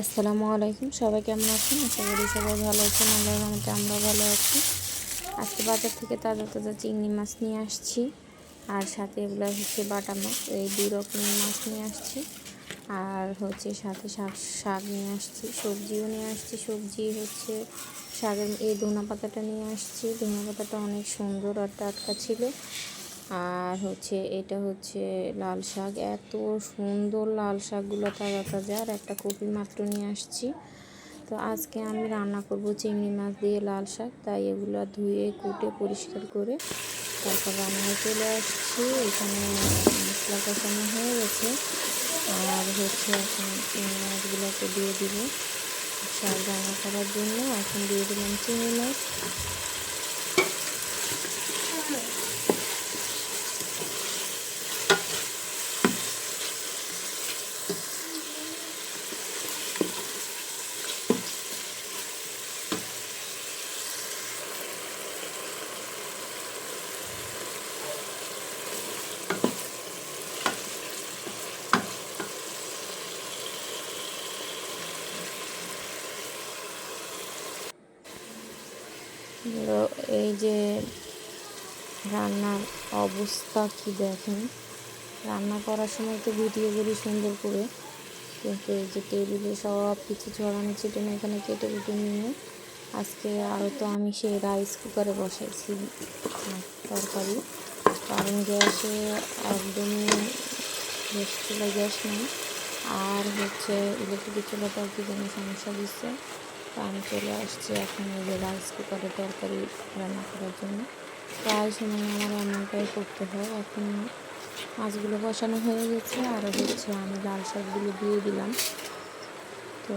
আসসালামু আলাইকুম। সবাই কেমন আছেন? আশা করি সবাই ভালো আছেন। আল্লাহর রহমতে আমরা ভালো আছি। আজকে বাজার থেকে তাজা তাজা চিংড়ি মাছ নিয়ে আসছি আর সাথে এগুলো হচ্ছে বাটা মাছ, এই দুই রকমের মাছ নিয়ে আসছি। আর হচ্ছে সাথে শাক শাক নিয়ে আসছি, সবজিও নিয়ে আসছি। সবজি হচ্ছে শাকের, এই ধনা পাতাটা নিয়ে আসছি। ধনা পাতাটা অনেক সুন্দর আর টাটকা ছিল। আর হচ্ছে, এটা হচ্ছে লাল শাক। এত সুন্দর লাল শাকগুলো তাজা তাজা আর একটা কপি মাত্র নিয়ে আসছি। তো আজকে আমি রান্না করব চিংড়ি মাছ দিয়ে লাল শাক। তাই এগুলো ধুয়ে, কুটে, পরিষ্কার করে তারপর রান্নায় চলে আসছি। এখানে মশলা কষানো হয়ে গেছে। আর হচ্ছে এখন চিংড়ি মাছগুলোকে দিয়ে দিব। শাক রান্না করার জন্য। এখন দিয়ে দিলাম চিংড়ি মাছ। এই যে রান্নার অবস্থা কি দেখেন? রান্না করার সময় তো ভিডিও করি সুন্দর করে কিন্তু এই যে টেবিলে সব কিছু ছড়ানো ছিটানো এখানে কেটে কুটে নিয়ে। আজকে আরও তো আমি সেই রাইস কুকারে বসাইছি তরকারি। কারণ গ্যাসে একদমই গ্যাস চুলা গ্যাস নেই। আর হচ্ছে ইলেকট্রিক চুলাটা কি যেন সমস্যা দিচ্ছে। আমি চলে আসছি এখন এই রাইস কুকারে তরকারি রান্না করার জন্য। প্রায় সময় আমার এমনটাই করতে হয়। এখন মাছগুলো বসানো হয়ে গেছে, আর হচ্ছে আমি লাল শাকগুলো দিয়ে দিলাম। তো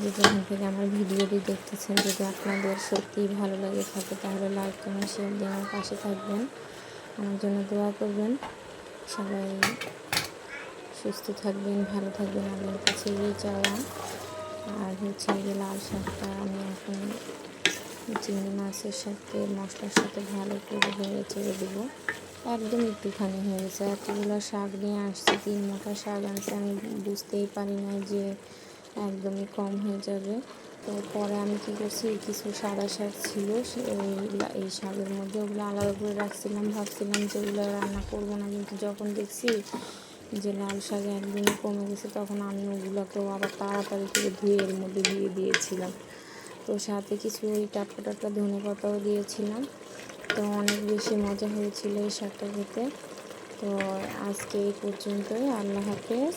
যে যেখান থেকে আমার ভিডিওটি দেখতেছেন, যদি আপনাদের সত্যিই ভালো লাগে থাকে, তাহলে লাইক কমেন্ট শেয়ার দিয়ে আমার পাশে থাকবেন। আমার জন্য দোয়া করবেন। সবাই সুস্থ থাকবেন, ভালো থাকবেন আল্লাহর কাছে এই চাওয়া। আর হচ্ছে এই লাল শাকটা আমি এখন চিংড়ি মাছের সাথে, মশলার সাথে ভালো করে হয়ে ছেড়ে দেবো। একদম একটুখানি হয়ে গেছে। এতগুলো শাক নিয়ে আসছি, তিন মোটা শাক আনছে। আমি বুঝতেই পারি না যে একদমই কম হয়ে যাবে। তো পরে আমি কী করছি, কিছু সাদা শাক ছিল এই শাকের মধ্যে ওগুলো আলাদা করে রাখছিলাম। ভাবছিলাম যে ওগুলো রান্না করব না, কিন্তু যখন দেখছি যে লাল শাক একদিন কমে গেছে, তখন আমি ওগুলোকেও আবার তাড়াতাড়ি করে ধুয়ে এর মধ্যে দিয়ে দিয়েছিলাম। তো সাথে কিছু ওই টাটকা টাটকা ধনে পাতাও দিয়েছিলাম। তো অনেক বেশি মজা হয়েছিল এই শাকটা খেতে। তো আজকে এই পর্যন্তই। আল্লাহ হাফেজ।